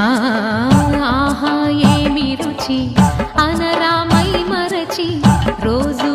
ఆహా ఏమి రుచి? అనరామై మరచి రోజు